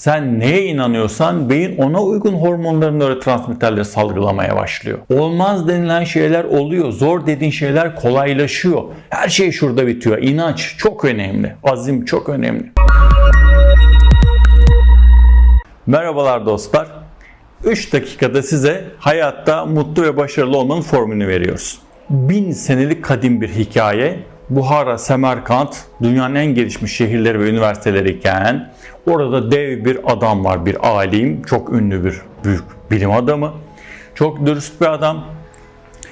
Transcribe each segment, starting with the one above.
Sen neye inanıyorsan beyin ona uygun hormonların nörotransmitterleri salgılamaya başlıyor. Olmaz denilen şeyler oluyor. Zor dediğin şeyler kolaylaşıyor. Her şey şurada bitiyor. İnanç çok önemli. Azim çok önemli. Merhabalar dostlar. 3 dakikada size hayatta mutlu ve başarılı olmanın formülünü veriyoruz. Bin senelik kadim bir hikaye. Buhara, Semerkant dünyanın en gelişmiş şehirleri ve üniversiteleri iken orada dev bir adam var, bir alim, çok ünlü bir büyük bilim adamı. Çok dürüst bir adam.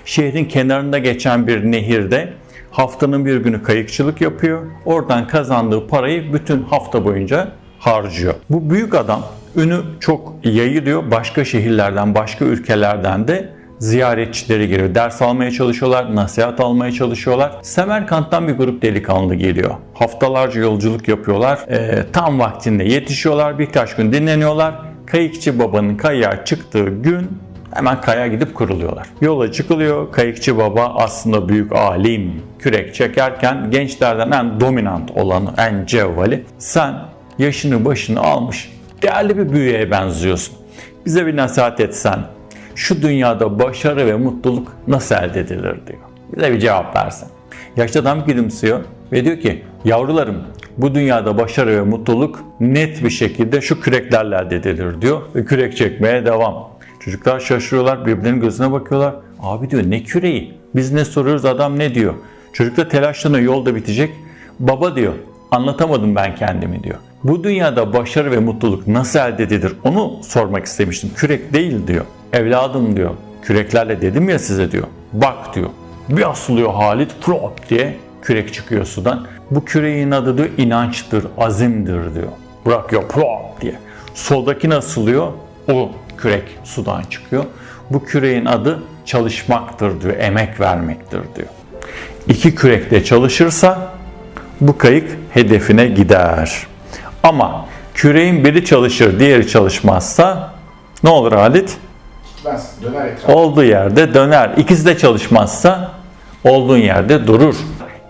Şehrin kenarında geçen bir nehirde haftanın bir günü kayıkçılık yapıyor. Oradan kazandığı parayı bütün hafta boyunca harcıyor. Bu büyük adam ünü çok yayılıyor. Başka şehirlerden, başka ülkelerden de ziyaretçileri geliyor. Ders almaya çalışıyorlar, nasihat almaya çalışıyorlar. Semerkant'tan bir grup delikanlı geliyor. Haftalarca yolculuk yapıyorlar. Ee, tam vaktinde yetişiyorlar. Birkaç gün dinleniyorlar. Kayıkçı babanın kayığa çıktığı gün Hemen kaya gidip kuruluyorlar. Yola çıkılıyor. Kayıkçı baba aslında büyük alim. Kürek çekerken gençlerden en dominant olanı, en cevvali. Sen yaşını başını almış değerli bir büyüğe benziyorsun. Bize bir nasihat etsen şu dünyada başarı ve mutluluk nasıl elde edilir diyor. Bize bir cevap versen. Yaşlı adam gülümsüyor ve diyor ki yavrularım bu dünyada başarı ve mutluluk net bir şekilde şu küreklerle elde edilir diyor ve kürek çekmeye devam. Çocuklar şaşırıyorlar birbirlerinin gözüne bakıyorlar. Abi diyor ne küreği? Biz ne soruyoruz adam ne diyor? Çocuk da telaşlanıyor yolda bitecek. Baba diyor anlatamadım ben kendimi diyor. Bu dünyada başarı ve mutluluk nasıl elde edilir onu sormak istemiştim. Kürek değil diyor. Evladım diyor. Küreklerle dedim ya size diyor. Bak diyor. Bir asılıyor Halit flop diye kürek çıkıyor sudan. Bu küreğin adı diyor inançtır, azimdir diyor. Bırakıyor plop diye. Soldaki nasılıyor? O kürek sudan çıkıyor. Bu küreğin adı çalışmaktır diyor, emek vermektir diyor. İki kürek de çalışırsa bu kayık hedefine gider. Ama küreğin biri çalışır, diğeri çalışmazsa ne olur Halit? Gitmez. Döner etrafı. Olduğu yerde döner. İkisi de çalışmazsa olduğun yerde durur.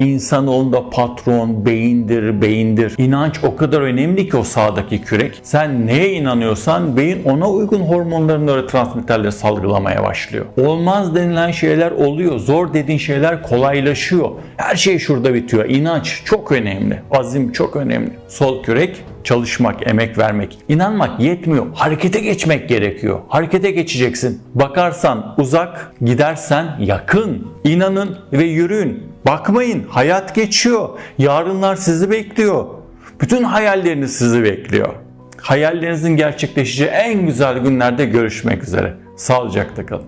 İnsanoğlunda patron, beyindir, beyindir. İnanç o kadar önemli ki o sağdaki kürek. Sen neye inanıyorsan beyin ona uygun hormonların nörotransmitterleri salgılamaya başlıyor. Olmaz denilen şeyler oluyor. Zor dediğin şeyler kolaylaşıyor. Her şey şurada bitiyor. İnanç çok önemli. Azim çok önemli. Sol kürek çalışmak, emek vermek, inanmak yetmiyor. Harekete geçmek gerekiyor. Harekete geçeceksin. Bakarsan uzak, gidersen yakın. İnanın ve yürüyün. Bakmayın, hayat geçiyor. Yarınlar sizi bekliyor. Bütün hayalleriniz sizi bekliyor. Hayallerinizin gerçekleşeceği en güzel günlerde görüşmek üzere. Sağlıcakla kalın.